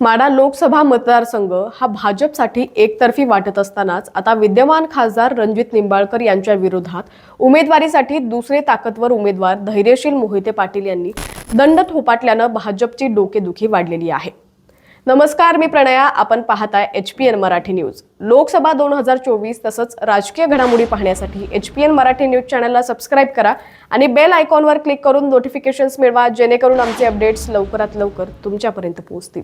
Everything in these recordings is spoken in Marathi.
माडा लोकसभा मतदारसंघ हा भाजपसाठी एकतर्फी वाटत असतानाच आता विद्यमान खासदार रणजित निंबाळकर यांच्या विरोधात उमेदवारीसाठी दुसरे ताकदवर उमेदवार धैर्यशील मोहिते पाटील यांनी दंड थोपाटल्यानं भाजपची डोकेदुखी वाढलेली आहे. नमस्कार मी प्रणया. आपण पाहताय H P N Marathi news. Lok Sabha दोन हजार चोवीस तसंच राजकीय घडामोडी पाहण्यासाठी H P N Marathi news चॅनलला सबस्क्राईब करा आणि बेल आयकॉनवर क्लिक करून नोटिफिकेशन्स मिळवा जेणेकरून आमचे अपडेट्स लवकरात लवकर तुमच्यापर्यंत पोहोचतील.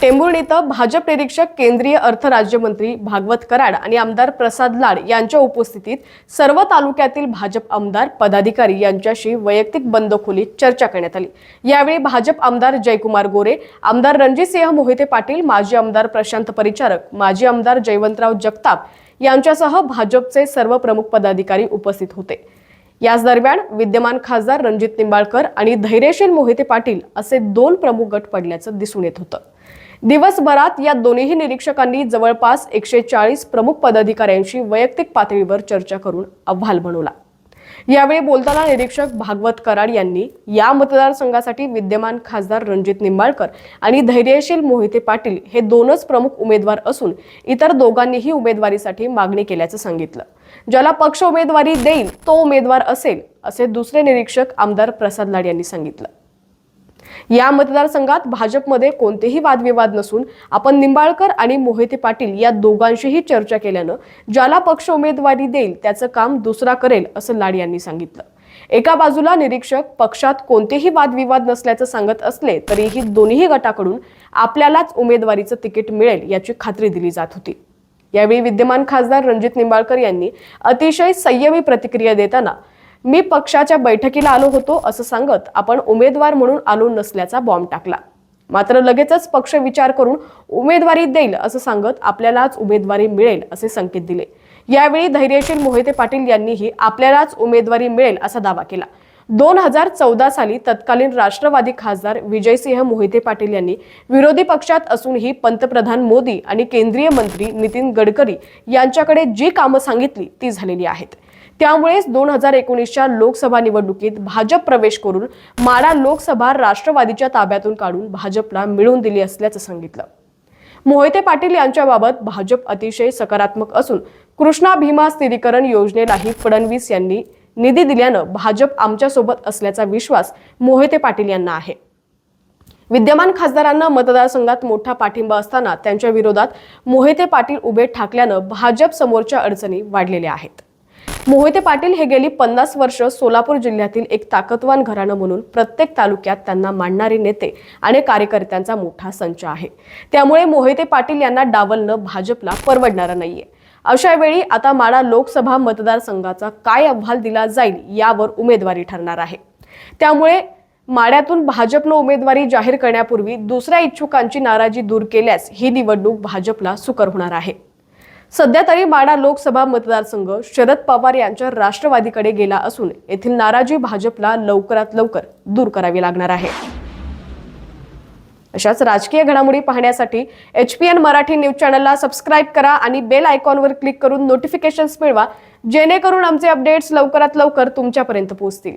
टेंभुर्णी इथं भाजप निरीक्षक केंद्रीय अर्थ राज्यमंत्री भागवत कराड आणि आमदार प्रसाद लाड यांच्या उपस्थितीत सर्व तालुक्यातील भाजप आमदार पदाधिकारी यांच्याशी वैयक्तिक बंद खोलीत चर्चा करण्यात आली. यावेळी भाजप आमदार जयकुमार गोरे आमदार रणजितसिंह मोहिते पाटील माजी आमदार प्रशांत परिचारक माजी आमदार जयवंतराव जगताप यांच्यासह भाजपचे सर्व प्रमुख पदाधिकारी उपस्थित होते. याच दरम्यान विद्यमान खासदार रणजित निंबाळकर आणि धैर्यशील मोहिते पाटील असे दोन प्रमुख गट पडल्याचं दिसून येत होतं. दिवसभरात या दोन्ही निरीक्षकांनी जवळपास एकशे चाळीस प्रमुख पदाधिकाऱ्यांशी वैयक्तिक पातळीवर चर्चा करून अहवाल बनवला. यावेळी बोलताना निरीक्षक भागवत कराड यांनी या मतदारसंघासाठी विद्यमान खासदार रणजित निंबाळकर आणि धैर्यशील मोहिते पाटील हे दोनच प्रमुख उमेदवार असून इतर दोघांनीही उमेदवारीसाठी मागणी केल्याचं सांगितलं. ज्याला पक्ष उमेदवारी देईल तो उमेदवार असेल असे दुसरे निरीक्षक आमदार प्रसाद लाड यांनी सांगितलं. या मतदारसंघात भाजपमध्ये कोणतेही वादविवाद नसून आपण निंबाळकर आणि मोहिते पाटील या दोघांशीही चर्चा केल्यानं ज्याला पक्ष उमेदवारी देईल त्याचं काम दुसरा करेल असं लाड यांनी सांगितलं. एका बाजूला निरीक्षक पक्षात कोणतेही वादविवाद नसल्याचं सांगत असले तरीही दोन्ही गटाकडून आपल्यालाच उमेदवारीचं तिकीट मिळेल याची खात्री दिली जात होती. यावेळी विद्यमान खासदार रणजित निंबाळकर यांनी अतिशय संयमी प्रतिक्रिया देताना मी पक्षाच्या बैठकीला आलो होतो असं सांगत आपण उमेदवार म्हणून आलो नसल्याचा बॉम्ब टाकला. मात्र लगेचच पक्ष विचार करून उमेदवारी देईल असं सांगत आपल्यालाच उमेदवारी मिळेल असे संकेत दिले. यावेळी धैर्यशील मोहिते पाटील यांनीही आपल्यालाच उमेदवारी मिळेल असा दावा केला. दोन हजार चौदा साली तत्कालीन राष्ट्रवादी खासदार विजयसिंह मोहिते पाटील यांनी विरोधी पक्षात असूनही पंतप्रधान मोदी आणि केंद्रीय मंत्री नितीन गडकरी यांच्याकडे जी कामं सांगितली ती झालेली आहेत. त्यामुळेच दोन हजार एकोणीसच्या लोकसभा निवडणुकीत भाजप प्रवेश करून माडा लोकसभा राष्ट्रवादीच्या ताब्यातून काढून भाजपला मिळवून दिली असल्याचं सांगितलं. मोहिते पाटील यांच्याबाबत भाजप अतिशय सकारात्मक असून कृष्णा भीमा स्थिरीकरण योजनेलाही फडणवीस यांनी निधी दिल्यानं भाजप आमच्यासोबत असल्याचा विश्वास मोहिते पाटील यांना आहे. विद्यमान खासदारांना मतदारसंघात मोठा पाठिंबा असताना त्यांच्या विरोधात मोहिते पाटील उभे ठाकल्यानं भाजप समोरच्या अडचणी वाढलेल्या आहेत. मोहिते पाटील हे गेली पन्नास वर्ष सोलापूर जिल्ह्यातील एक ताकदवान घराणं म्हणून प्रत्येक तालुक्यात त्यांना मांडणारे नेते आणि कार्यकर्त्यांचा मोठा संच आहे. त्यामुळे मोहिते पाटील यांना डावलणं भाजपला परवडणारं नाहीये. अशा वेळी आता माडा लोकसभा मतदारसंघाचा काय अहवाल दिला जाईल यावर उमेदवारी ठरणार आहे. त्यामुळे माड्यातून भाजपनं उमेदवारी जाहीर करण्यापूर्वी दुसऱ्या इच्छुकांची नाराजी दूर केल्यास ही निवडणूक भाजपला सुकर होणार आहे. सध्या तरी माडा लोकसभा मतदारसंघ शरद पवार यांच्या राष्ट्रवादीकडे गेला असून येथील नाराजी भाजपला लवकरात लवकर दूर करावी लागणार आहे. अशाच राजकीय घडामोडी पाहण्यासाठी H P N Marathi news चॅनलला सबस्क्राईब करा आणि बेल आयकॉनवर क्लिक करून नोटिफिकेशन्स मिळवा जेणेकरून आमचे अपडेट्स लवकरात लवकर तुमच्यापर्यंत पोहोचतील.